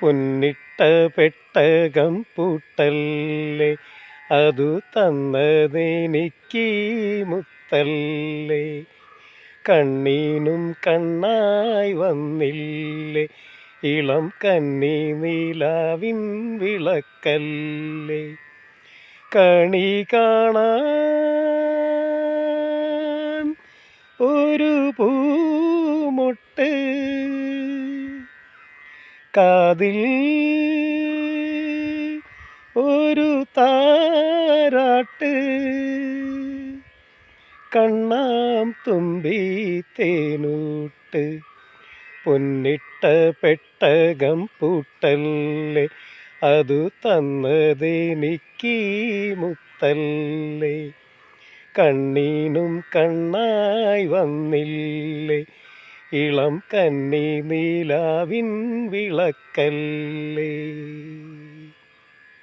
പൊന്നിട്ട പെട്ടകം പൂട്ടല്ലേ അതു തന്നതെനിക്ക് മുത്തല്ലേ. കണ്ണീനും കണ്ണായി വന്നില്ലേ ഇളം കന്നി നീലാവിൻ വിളക്കല്ലേ. കണി കാണാൻ ഒരു പൂമൊട്ട് കാതിൽ ഒരു താരാട്ട് കണ്ണാം തുമ്പി തേനൂട്ട് പൊന്നിട്ട പെട്ടകം പൂട്ടല്ലേ അതു തന്നതെനിക്ക് മുത്തല്ലേ. കണ്ണീനും കണ്ണായി വന്നില്ലേ ഇളം കന്നി നീലാവിൻ വിളക്കല്ലേ.